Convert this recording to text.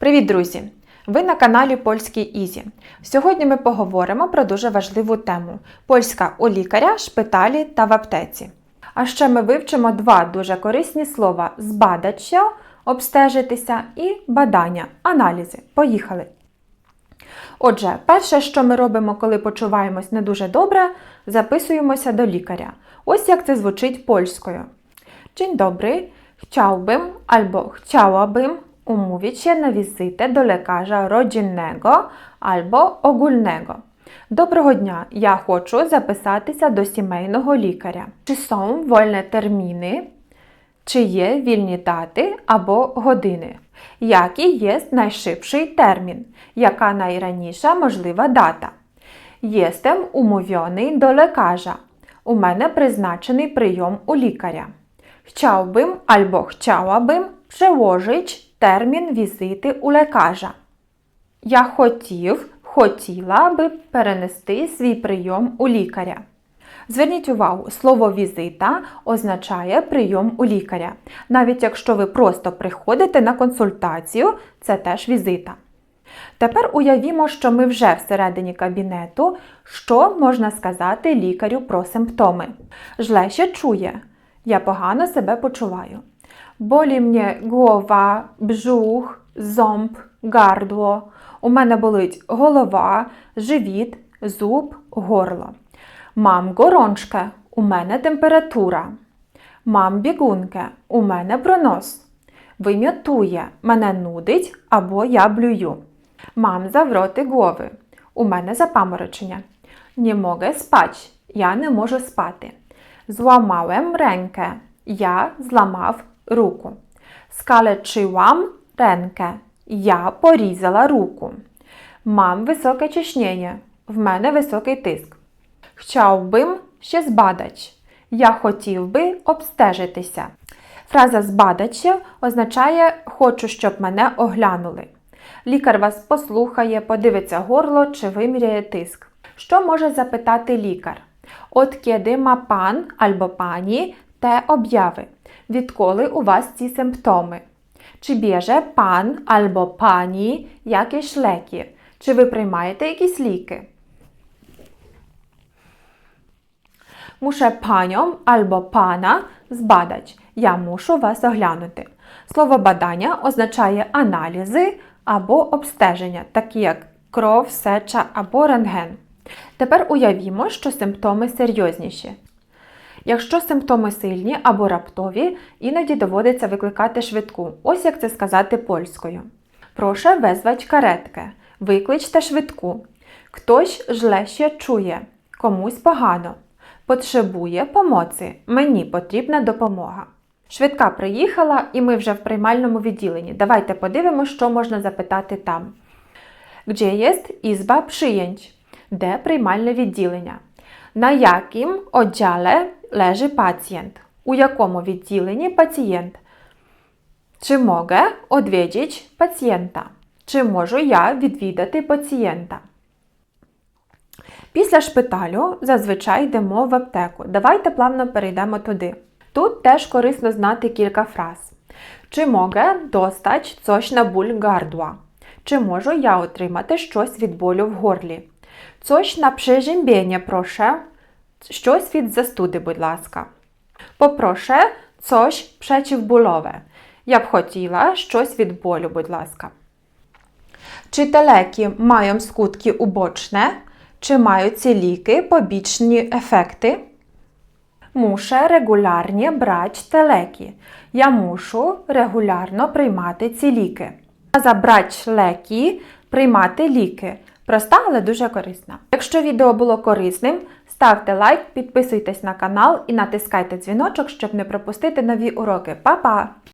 Привіт, друзі! Ви на каналі Польський Ізі. Сьогодні ми поговоримо про дуже важливу тему: польська у лікаря, шпиталі та в аптеці. А ще ми вивчимо два дуже корисні слова збадать się, обстежитися і бадання, аналізи. Поїхали! Отже, перше, що ми робимо, коли почуваємось не дуже добре, записуємося до лікаря. Ось як це звучить польською. Dzień dobry, chciałbym albo chciałabym umówić się na wizytę do lekarza rodzinnego albo ogólnego. Доброго дня! Я хочу записатися до сімейного лікаря. Чи są вольні терміни? Чи є вільні дати або години? Який є найшвидший термін? Яка найраніша можлива дата? Єстем умовлений до lekarza. У мене призначений прийом у лікаря. Chciałbym albo chciałabym przełożyć термін візити у lekarza. Я хотів, хотіла би перенести свій прийом у лікаря. Зверніть увагу, слово візита означає прийом у лікаря. Навіть якщо ви просто приходите на консультацію, це теж візита. Тепер уявімо, що ми вже всередині кабінету, що можна сказати лікарю про симптоми. Жле ще чує. Я погано себе почуваю. Болі мені голова, бжух, зомб, гардło. У мене болить голова, живіт, зуб, горло. Мам горончке, у мене температура. Мам бігунке, у мене пронос. Вим'ятує, мене нудить або я блюю. Мам завроти гłowy. У мене запаморочення. Nie mogę spać. Я не можу спати. Зламałem rękę. Я зламав руку. Скалечиłam rękę. Я порізала руку. Мам високе ciśnienie. В мене високий тиск. Chciałbym się zbadać. Я хотів би обстежитися. Фраза збадать się означає хочу, щоб мене оглянули. Лікар вас послухає, подивиться горло чи виміряє тиск. Що може запитати лікар? От kiedy ma pan або пані те обяви? Відколи у вас ці симптоми? Чи bierze пан або пані якісь леки? Чи ви приймаєте якісь ліки? Muszę panią albo pana zbadać. Я мушу вас оглянути. Слово бадання означає аналізи або обстеження, такі як кров, сеча або рентген. Тепер уявімо, що симптоми серйозніші. Якщо симптоми сильні або раптові, іноді доводиться викликати швидку. Ось як це сказати польською. Прошу везвать каретке. Викличте швидку. Хтось жле ще чує, комусь погано. Потребує помоці. Мені потрібна допомога. Швидка приїхала, і ми вже в приймальному відділенні. Давайте подивимося, що можна запитати там. Gdzie jest ізба przyjęć? Де приймальне відділення? На яким oddziale leży pacjent? У якому відділенні пацієнт? Чи mogę odwiedzić pacjenta? Чи можу я відвідати пацієнта? Після шпиталю зазвичай йдемо в аптеку. Давайте плавно перейдемо туди. Тут теж корисно знати кілька фраз. Чи mogę dostać coś na ból gardła? Чи можу я отримати щось від болю в горлі? Coś na przeziębienie, proszę. Щось від застуди, будь ласка. Попроszę coś przeciwbólowe. Я б хотіла щось від болю, будь ласка. Чи те леки мають скутки убочне? Чи мають ці ліки побічні ефекти? Regularnie brać te leki. Я мушу регулярно приймати ці ліки. Забрать лекі приймати ліки. Проста, але дуже корисна. Якщо відео було корисним, ставте лайк, підписуйтесь на канал і натискайте дзвіночок, щоб не пропустити нові уроки. Па-па!